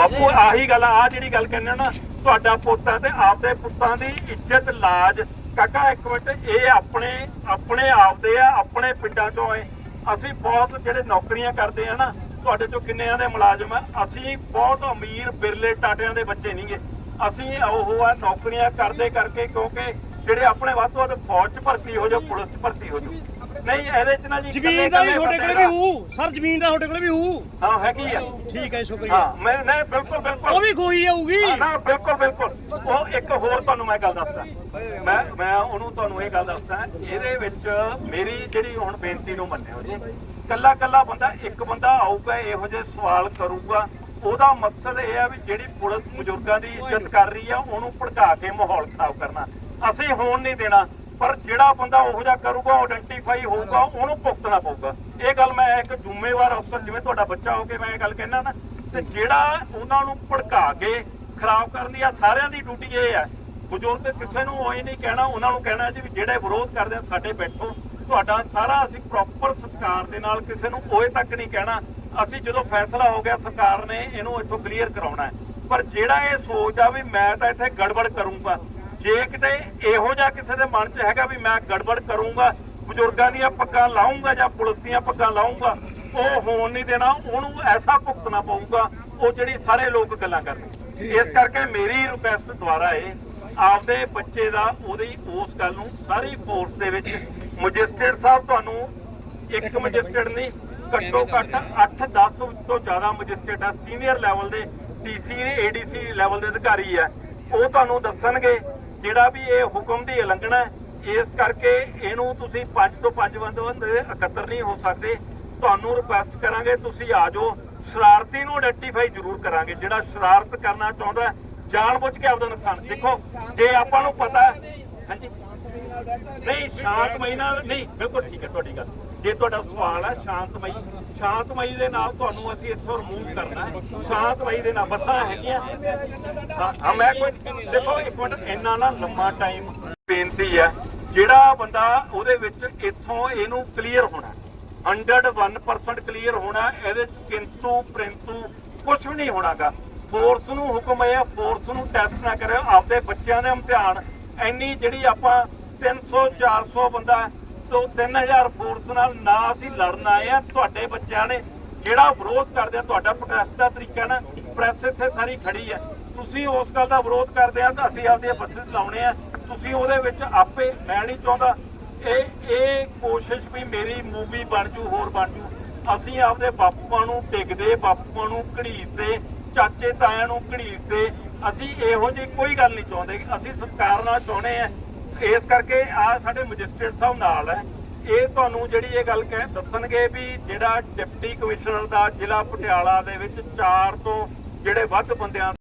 ਬਾਪੂ, ਆਹੀ ਗੱਲ ਆ ਜਿਹੜੀ ਗੱਲ ਕਹਿੰਦੇ ਨਾ, ਤੁਹਾਡਾ ਪੋਤਾ ਤੇ ਆਪਦੇ ਪੁੱਤਾਂ ਦੀ ਇੱਜ਼ਤ ਲਾਜ। ਕਾਕਾ, ਇੱਕ ਮਿੰਟ, ਇਹ ਆਪਣੇ ਆਪਣੇ ਆਪਦੇ ਆ, ਆਪਣੇ ਪਿੰਡਾਂ ਚੋਂ ਐ ਅਸੀਂ ਬਹੁਤ ਜਿਹੜੇ ਨੌਕਰੀਆਂ ਕਰਦੇ ਆ ਨਾ, ਤੁਹਾਡੇ ਚੋਂ ਕਿੰਨਿਆਂ ਦੇ ਮੁਲਾਜ਼ਮ ਆ? ਅਸੀਂ ਬਹੁਤ ਅਮੀਰ, ਬਿਰਲੇ ਟਾਟਿਆਂ ਦੇ ਬੱਚੇ ਨਹੀਂਗੇ। ਅਸੀਂ ਉਹ ਆ, ਨੌਕਰੀਆਂ ਕਰਦੇ ਕਰਕੇ ਕਿਉਂਕਿ ਜਿਹੜੇ ਆਪਣੇ ਵੱਧ ਤੋਂ ਵੱਧ ਫੌਜ 'ਚ ਭਰਤੀ ਹੋ ਜਾਓ, ਪੁਲਿਸ 'ਚ ਭਰਤੀ ਹੋ ਜਾਓ। ਨਹੀਂ ਇਹਦੇ 'ਚ ਨਾ ਜੀ ਜ਼ਮੀਨ ਦਾ ਵੀ ਤੁਹਾਡੇ ਕੋਲੇ ਵੀ ਹੂ ਸਰ ਜ਼ਮੀਨ ਦਾ ਤੁਹਾਡੇ ਕੋਲੇ ਵੀ ਹੂ ਹਾਂ ਹੈਗੀ ਆ। ਠੀਕ ਹੈ ਸ਼ੁਕਰੀਆ। ਹਾਂ ਮੈਂ ਨਹੀਂ ਬਿਲਕੁਲ ਬਿਲਕੁਲ। ਉਹ ਵੀ ਖੋਈ ਆਊਗੀ ਹਾਂ, ਨਾ ਬਿਲਕੁਲ ਬਿਲਕੁਲ। ਉਹ ਇੱਕ ਹੋਰ ਤੁਹਾਨੂੰ ਮੈਂ ਗੱਲ ਦੱਸਦਾ। ਮੈਂ ਮੈਂ ਉਹਨੂੰ ਤੁਹਾਨੂੰ ਇਹ ਗੱਲ ਦੱਸਦਾ ਇਹਦੇ ਵਿੱਚ ਮੇਰੀ ਜਿਹੜੀ ਹੁਣ ਬੇਨਤੀ ਨੂੰ ਮੰਨਿਓ ਜੀ ਕੱਲਾ ਕੱਲਾ ਬੰਦਾ ਇੱਕ ਬੰਦਾ ਆਊਗਾ ਇਹੋ ਜਿਹੇ ਸਵਾਲ ਕਰੂਗਾ। ਉਹਦਾ ਮਕਸਦ ਇਹ ਆ ਵੀ ਜਿਹੜੀ ਪੁਲਿਸ ਬਜ਼ੁਰਗਾਂ ਦੀ ਇੱਜ਼ਤ ਕਰ ਰਹੀ ਆ ਉਹਨੂੰ ਭੜਕਾ ਕੇ ਮਾਹੌਲ ਖਰਾਬ ਕਰਨਾ। ਅਸੀਂ ਹੋਣ ਨਹੀਂ ਦੇਣਾ। ਪਰ ਜਿਹੜਾ ਬੰਦਾ ਉਹੋ ਜਿਹਾ ਕਰੂਗਾ ਆਇਡੈਂਟੀਫਾਈ ਹੋਊਗਾ ਉਹਨੂੰ ਭੁਗਤਣਾ ਪਊਗਾ। ਇਹ ਗੱਲ ਮੈਂ ਇੱਕ ਜ਼ਿੰਮੇਵਾਰ ਅਫਸਰ ਜਿਵੇਂ ਤੁਹਾਡਾ ਬੱਚਾ ਹੋ ਕੇ ਮੈਂ ਇਹ ਗੱਲ ਕਹਿਣਾ ਨਾ ਤੇ ਜਿਹੜਾ ਉਹਨਾਂ ਨੂੰ ਭੜਕਾ ਕੇ ਖਰਾਬ ਕਰਨ ਦੀ ਆ ਸਾਰਿਆਂ ਦੀ ਡਿਊਟੀ ਇਹ ਆ। ਬਜ਼ੁਰਗ ਕਿਸੇ ਨੂੰ ਉਹ ਨਹੀਂ ਕਹਿਣਾ ਉਹਨਾਂ ਨੂੰ ਕਹਿਣਾ ਜੀ ਵੀ ਜਿਹੜੇ ਵਿਰੋਧ ਕਰਦੇ ਆ ਸਾਡੇ ਬੈਠੋ। ਤੁਹਾਡਾ ਸਾਰਾ ਅਸੀਂ ਪ੍ਰੋਪਰ ਸਤਿਕਾਰ ਦੇ ਨਾਲ ਕਿਸੇ ਨੂੰ ਓਏ ਤੱਕ ਨਹੀਂ ਕਹਿਣਾ। ਅਸੀਂ ਜਦੋਂ ਫੈਸਲਾ ਹੋ ਗਿਆ ਸਰਕਾਰ ਨੇ ਇਹਨੂੰ ਇੱਥੋਂ ਕਲੀਅਰ ਕਰਾਉਣਾ ਹੈ। ਪਰ ਜਿਹੜਾ ਇਹ ਸੋਚਦਾ ਵੀ ਮੈਂ ਤਾਂ ਇੱਥੇ ਗੜਬੜ ਕਰੂੰਗਾ ਜੇ ਕਿਤੇ ਇਹੋ ਜਿਹਾ ਕਿਸੇ ਦੇ ਮਨ 'ਚ ਹੈਗਾ ਵੀ ਮੈਂ ਗੜਬੜ ਕਰੂੰਗਾ ਬਜ਼ੁਰਗਾਂ ਦੀਆਂ ਪੱਗਾਂ ਲਾਉਂਗਾ ਜਾਂ ਪੁਲਿਸ ਦੀਆਂ ਪੱਗਾਂ ਲਾਉਂਗਾ ਉਹ ਹੋਣ ਨਹੀਂ ਦੇਣਾ ਉਹਨੂੰ ਐਸਾ ਭੁਗਤਣਾ ਪਊਗਾ ਉਹ ਜਿਹੜੀ ਸਾਰੇ ਲੋਕ ਗੱਲਾਂ ਕਰਦੇ ਇਸ ਕਰਕੇ ਮੇਰੀ ਰਿਕੁਐਸਟ ਦੁਆਰਾ ਇਹ ਆਪਦੇ ਬੱਚੇ ਦਾ ਉਹਦੀ ਉਸ ਗੱਲ ਨੂੰ ਸਾਰੀ ਫੋਰਸ ਦੇ ਵਿੱਚ ਮੈਜਿਸਟ੍ਰੇਟ ਸਾਹਿਬ ਤੁਹਾਨੂੰ ਇੱਕ ਮੈਜਿਸਟ੍ਰੇਟ ਨਹੀਂ ਘੱਟੋ ਘੱਟ 8-10 ਤੋਂ ਜ਼ਿਆਦਾ ਮੈਜਿਸਟ੍ਰੇਟ ਆ ਸੀਨੀਅਰ ਲੈਵਲ ਦੇ ਡੀਸੀ ਏਡੀਸੀ ਲੈਵਲ ਦੇ ਅਧਿਕਾਰੀ ਆ। ਉਹ ਤੁਹਾਨੂੰ ਦੱਸਣਗੇ ਜਿਹੜਾ ਵੀ ਇਹ ਹੁਕਮ ਦੀ ਉਲੰਘਣਾ ਇਸ ਕਰਕੇ ਇਹਨੂੰ ਤੁਸੀਂ 5 ਤੋਂ 5 ਬੰਦੇ ਇਕੱਤਰ ਨਹੀਂ ਹੋ ਸਕਦੇ। ਤੁਹਾਨੂੰ ਰਿਕੁਐਸਟ ਕਰਾਂਗੇ ਤੁਸੀਂ ਆ ਜਾਓ। ਸ਼ਰਾਰਤੀ ਨੂੰ ਆਇਡੈਂਟੀਫਾਈ ਜ਼ਰੂਰ ਕਰਾਂਗੇ ਜਿਹੜਾ ਸ਼ਰਾਰਤ ਕਰਨਾ ਚਾਹੁੰਦਾ ਹੈ, ਜਾਣਬੁੱਝ ਕੇ ਆਪਦਾ ਨੁਕਸਾਨ ਦੇਖੋ ਜੇ ਆਪਾਂ ਨੂੰ ਪਤਾ ਹਾਂਜੀ। ਨਹੀਂ, ਸ਼ਾਂਤਮਈ ਨਾਲ, ਨਹੀਂ, ਬਿਲਕੁਲ ਠੀਕ ਹੈ ਤੁਹਾਡੀ ਗੱਲ। ਜੇ ਤੁਹਾਡਾ ਸਵਾਲ ਹੈ ਸ਼ਾਂਤਮਈ ਸ਼ਾਂਤਮਈ ਦੇ ਨਾਲ ਤੁਹਾਨੂੰ ਅਸੀਂ ਇੱਥੋਂ ਰਿਮੂਵ ਕਰਨਾ ਹੈ। ਸ਼ਾਂਤਮਈ ਦੇ ਨਾਲ ਬਸਾਂ ਹੈਗੀਆਂ। ਹਾਂ ਮੈਂ ਕੋਈ ਦੇਖੋ, ਇੱਕ ਮਿੰਟ, ਇੰਨਾ ਨਾ ਲੰਮਾ ਟਾਈਮ ਬੇਨਤੀ ਹੈ। ਜਿਹੜਾ ਬੰਦਾ ਉਹਦੇ ਵਿੱਚ ਇੱਥੋਂ ਇਹਨੂੰ ਕਲੀਅਰ ਹੋਣਾ 101% ਕਲੀਅਰ ਹੋਣਾ ਇਹਦੇ ਚ ਕਿੰਤੂ, ਪ੍ਰਿੰਤੂ ਕੁਝ ਵੀ ਨਹੀਂ ਹੋਣਾਗਾ। ਫੋਰਸ ਨੂੰ ਹੁਕਮ ਹੈ ਫੋਰਸ ਨੂੰ ਟੈਸਟ ਨਾ ਕਰਿਓ। ਆਪਦੇ ਬੱਚਿਆਂ ਦੇ ਇਮਤਿਹਾਨ ਇੰਨੀ ਜਿਹੜੀ ਆਪਾਂ 300 400 ਬੰਦਾ ਤੋਂ 3000 ਫੋਰਸ ਨਾਲ ਨਾ ਅਸੀਂ ਲੜਨ ਆਏ ਆ। ਤੁਹਾਡੇ ਬੱਚਿਆਂ ਨੇ ਜਿਹੜਾ ਵਿਰੋਧ ਕਰਦੇ ਆ, ਤੁਹਾਡਾ ਪ੍ਰੋਟੈਸਟ ਦਾ ਤਰੀਕਾ ਨਾ ਪ੍ਰੈਸ ਇੱਥੇ ਸਾਰੀ ਖੜੀ ਹੈ ਤੁਸੀਂ ਉਸ ਗੱਲ ਦਾ ਵਿਰੋਧ ਕਰਦੇ ਆ ਤਾਂ ਅਸੀਂ ਆਪਦੀਆਂ ਬੱਸਸ ਲਾਉਣੇ ਆ। ਤੁਸੀਂ ਉਹਦੇ ਵਿੱਚ ਆਪੇ, ਮੈਂ ਨਹੀਂ ਚਾਹੁੰਦਾ ਇਹ ਇਹ ਕੋਸ਼ਿਸ਼ ਵੀ ਮੇਰੀ ਮੂਵੀ ਬਣ ਜੂ, ਹੋਰ ਬਣ ਜੂ। ਅਸੀਂ ਆਪਦੇ ਬਾਪੂਆਂ ਨੂੰ ਟਿਕਦੇ, ਬਾਪੂਆਂ ਨੂੰ ਘੜੀਸਦੇ ਚਾਚੇ ਤਾਇਆਂ ਨੂੰ ਘੜੀਸਦੇ ਅਸੀਂ ਇਹੋ ਜਿਹੀ ਕੋਈ ਗੱਲ ਨਹੀਂ ਚਾਹੁੰਦੇ ਅਸੀਂ ਸਤਿਕਾਰ ਨਾਲ ਚਾਹੁੰਦੇ ਆ ਇਸ ਕਰਕੇ ਆ ਸਾਡੇ ਮੈਜਿਸਟ੍ਰੇਟ ਸਾਹਿਬ ਨਾਲ ਹੈ। ਇਹ ਤੁਹਾਨੂੰ ਜਿਹੜੀ ਇਹ ਗੱਲ ਕਹਿ ਦੱਸਣਗੇ ਵੀ ਜਿਹੜਾ ਡਿਪਟੀ ਕਮਿਸ਼ਨਰ ਦਾ ਜ਼ਿਲ੍ਹਾ ਪਟਿਆਲਾ ਦੇ ਵਿੱਚ 4 ਤੋਂ ਜਿਹੜੇ ਵੱਧ ਬੰਦਿਆਂ